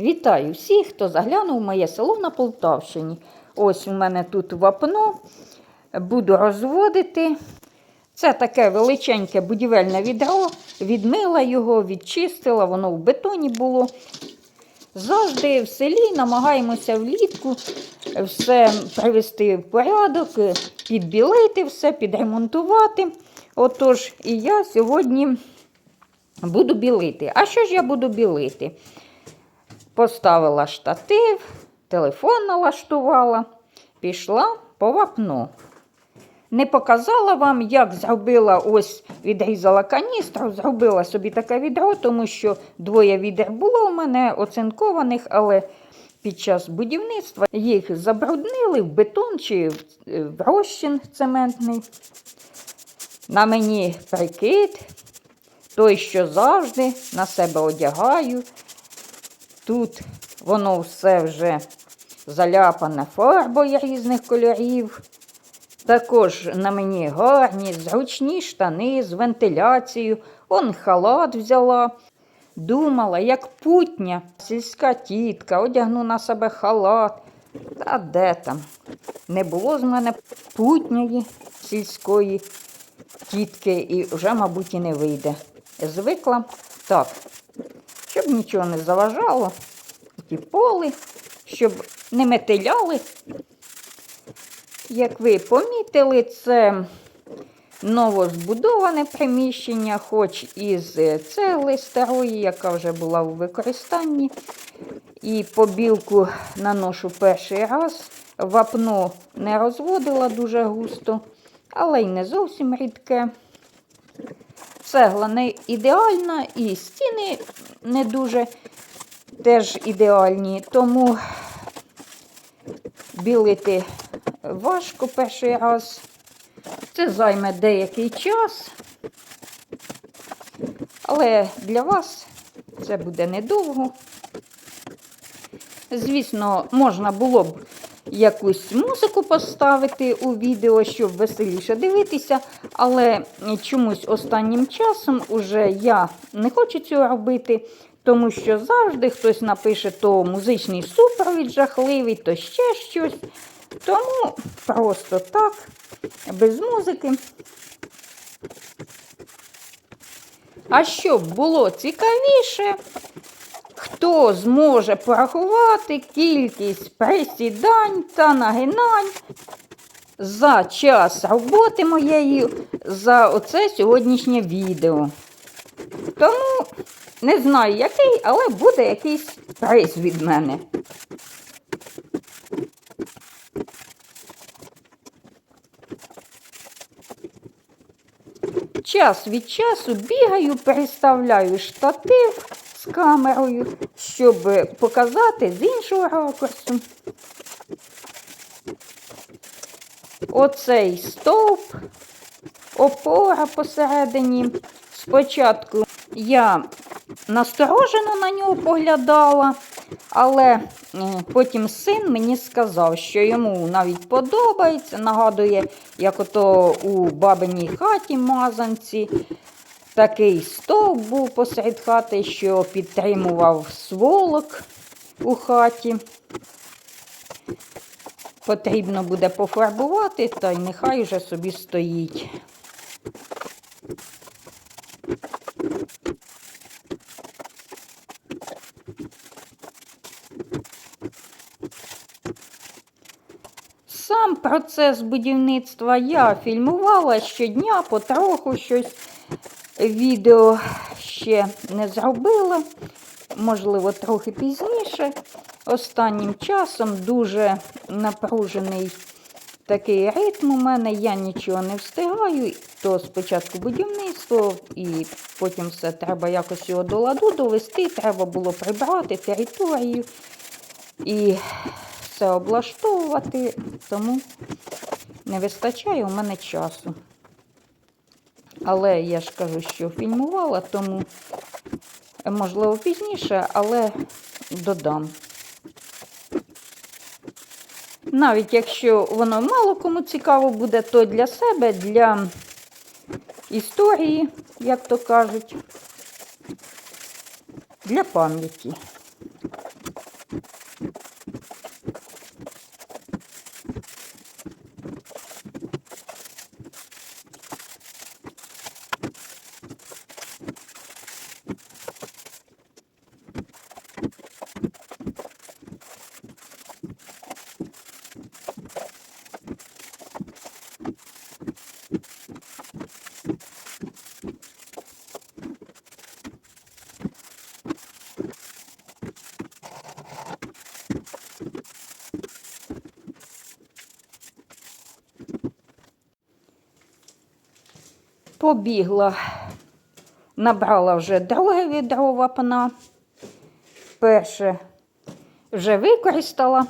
Вітаю всіх, хто заглянув в моє село на Полтавщині. Ось у мене тут вапно. Буду розводити. Це таке величеньке будівельне відро. Відмила його, відчистила, воно в бетоні було. Завжди в селі намагаємося влітку все привести в порядок, підбілити все, підремонтувати. Отож, і я сьогодні буду білити. А що ж я буду білити? Поставила штатив, телефон налаштувала, пішла по вапну. Не показала вам, як зробила ось відрізала каністру, зробила собі таке відро, тому що двоє відер було у мене оцинкованих, але під час будівництва їх забруднили в бетон чи в розчин цементний. На мені прикид, той, що завжди на себе одягаю. Тут воно все вже заляпане фарбою різних кольорів. Також на мені гарні, зручні штани з вентиляцією. Он халат взяла. Думала, як путня, сільська тітка, одягну на себе халат. Та де там? Не було з мене путньої сільської тітки і вже, мабуть, і не вийде. Звикла так, щоб нічого не заважало, ті поли, щоб не метиляли. Як ви помітили, це новозбудоване приміщення, хоч із цегли старої, яка вже була у використанні. І побілку наношу перший раз. Вапно не розводила дуже густо, але й не зовсім рідке. Цегла не ідеальна, і стіни не дуже теж ідеальні, тому білити важко перший раз. Це займе деякий час, але для вас це буде недовго. Звісно, можна було б якусь музику поставити у відео, щоб веселіше дивитися, але чомусь останнім часом уже я не хочу цього робити, тому що завжди хтось напише, то музичний супровід жахливий, то ще щось. Тому просто так, без музики. А щоб було цікавіше, хто зможе порахувати кількість присідань та нагинань за час роботи моєї за оце сьогоднішнє відео. Тому не знаю який, але буде якийсь приз від мене. Час від часу бігаю, переставляю штатив з камерою, щоб показати з іншого ракурсу. Оцей стовп, опора посередині. Спочатку я насторожено на нього поглядала, але потім син мені сказав, що йому навіть подобається, нагадує, як ото у бабиній хаті мазанці. Такий стовп був посеред хати, що підтримував сволок у хаті. Потрібно буде пофарбувати, та й нехай вже собі стоїть. Сам процес будівництва я фільмувала щодня, потроху щось відео ще не зробила, можливо, трохи пізніше. Останнім часом дуже напружений такий ритм у мене, я нічого не встигаю, то спочатку будівництво, і потім все треба якось його до ладу довести, треба було прибрати територію. І все облаштовувати, тому не вистачає у мене часу. Але я ж кажу, що фільмувала, тому, можливо, пізніше, але додам. Навіть якщо воно мало кому цікаво буде, то для себе, для історії, як то кажуть, для пам'яті. Побігла, набрала вже друге відро вапна. Перше вже використала.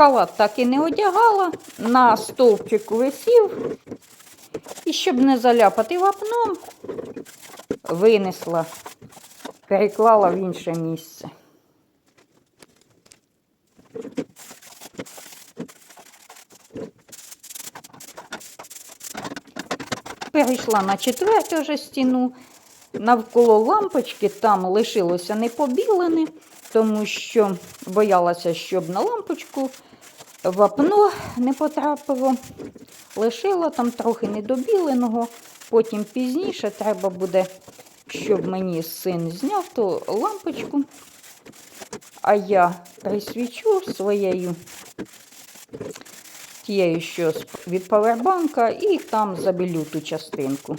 Халат так і не одягала, на стовпчику висів. І щоб не заляпати вапном, винесла, переклала в інше місце. Перейшла на четверту вже стіну. Навколо лампочки там лишилося не побілене, тому що боялася, щоб на лампочку вапно не потрапило. Лишила там трохи недобіленого, потім пізніше треба буде, щоб мені син зняв ту лампочку, а я присвічу своєю тією, що від павербанка, і там забілю ту частинку.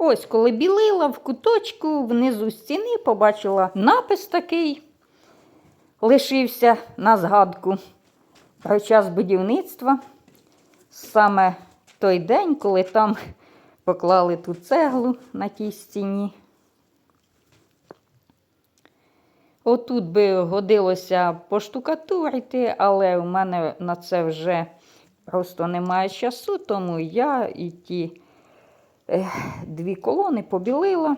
Ось, коли білила в куточку внизу стіни, побачила напис такий, лишився на згадку про час будівництва. Саме той день, коли там поклали ту цеглу на тій стіні. Отут би годилося поштукатурити, але в мене на це вже просто немає часу, тому я і ті дві колони побілила.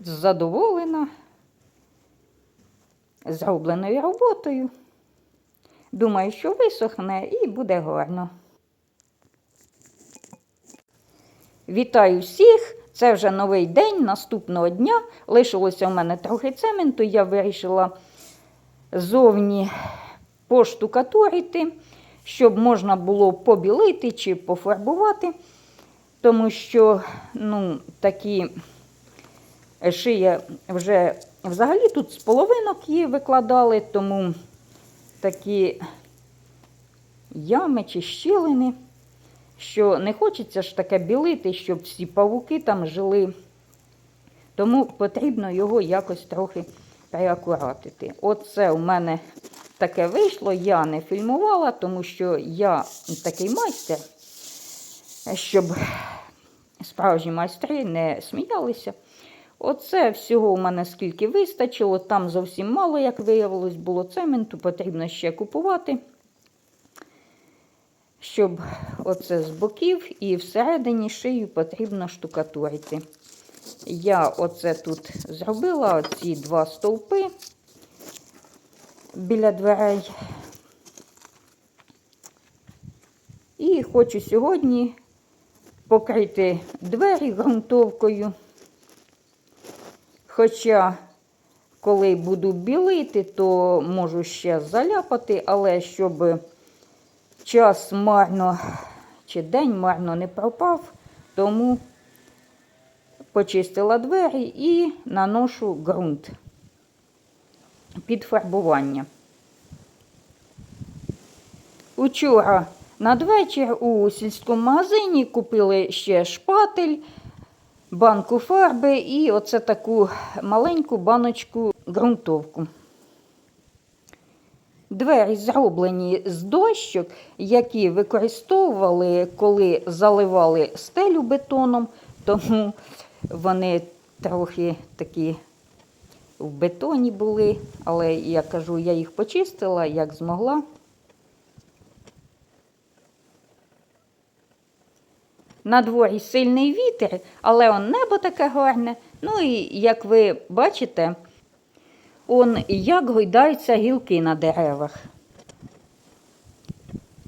Задоволена зробленою роботою. Думаю, що висохне і буде гарно. Вітаю всіх! Це вже новий день наступного дня. Лишилося в мене трохи цементу. Я вирішила зовні поштукатурити, щоб можна було побілити чи пофарбувати, тому що ну, такі шия вже взагалі тут з половинок її викладали, тому такі ями чи щілини, що не хочеться ж таке білити, щоб всі павуки там жили. Тому потрібно його якось трохи переакуратити. Оце у мене таке вийшло, я не фільмувала, тому що я такий майстер, щоб справжні майстри не сміялися. Оце всього у мене скільки вистачило, там зовсім мало, як виявилось, було цементу, потрібно ще купувати, щоб оце з боків і всередині шию потрібно штукатурити. Я оце тут зробила ці два стовпи біля дверей. І хочу сьогодні покрити двері ґрунтовкою. Хоча, коли буду білити, то можу ще заляпати, але щоб час марно чи день марно не пропав, тому почистила двері і наношу ґрунт під фарбування. Учора надвечір у сільському магазині купили ще шпатель, банку фарби і оце таку маленьку баночку ґрунтовку. Двері зроблені з дощок, які використовували, коли заливали стелю бетоном, тому вони трохи такі в бетоні були, але я кажу, я їх почистила як змогла. На дворі сильний вітер, але он небо таке гарне. Ну і як ви бачите, он як гойдаються гілки на деревах.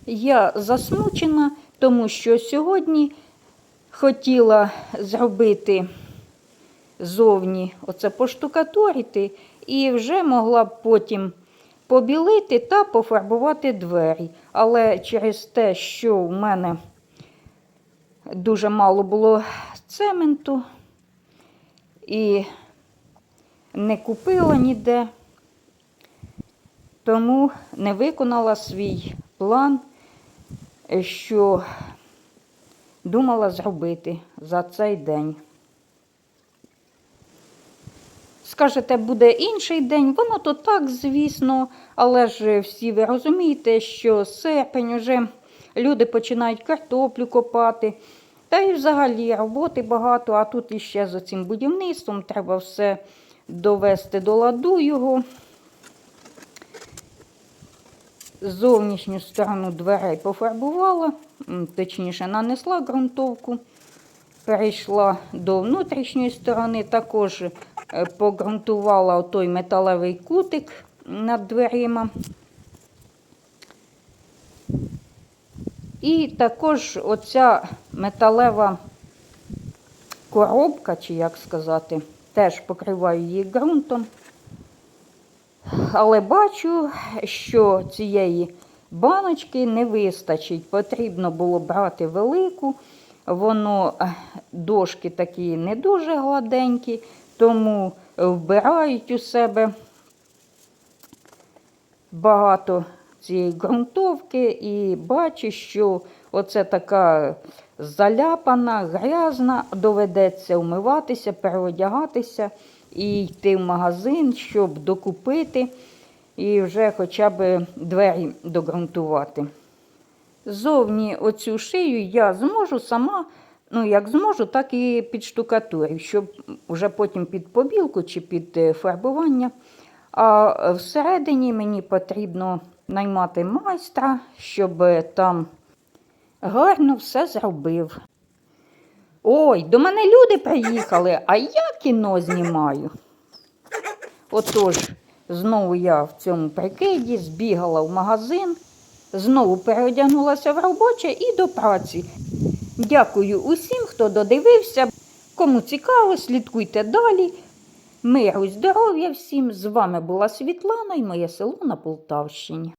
Я засмучена, тому що сьогодні хотіла зробити зовні оце поштукатурити і вже могла б потім побілити та пофарбувати двері. Але через те, що в мене дуже мало було цементу і не купила ніде, тому не виконала свій план, що думала зробити за цей день. Скажете, буде інший день, воно то так, звісно, але ж всі ви розумієте, що серпень вже люди починають картоплю копати. Та й взагалі роботи багато, а тут іще за цим будівництвом треба все довести до ладу його. Зовнішню сторону дверей пофарбувала, точніше нанесла ґрунтовку, перейшла до внутрішньої сторони, також погрунтувала той металевий кутик над дверима. І також оця металева коробка, чи як сказати, теж покриваю її ґрунтом. Але бачу, що цієї баночки не вистачить. Потрібно було брати велику. Воно е, дошки такі не дуже гладенькі, тому вбирають у себе багато цієї ґрунтовки і бачу, що оце така заляпана, грязна, доведеться вмиватися, переодягатися і йти в магазин, щоб докупити і вже хоча б двері догрунтувати. Зовні оцю шию я зможу сама, ну як зможу, так і під штукатурю, щоб вже потім під побілку чи під е, фарбування. А всередині мені потрібно наймати майстра, щоб там гарно все зробив. Ой, до мене люди приїхали, а я кіно знімаю. Отож, знову я в цьому прикиді збігала в магазин, знову переодягнулася в робоче і до праці. Дякую усім, хто додивився. Кому цікаво, слідкуйте далі. Миру і здоров'я всім. З вами була Світлана і моє село на Полтавщині.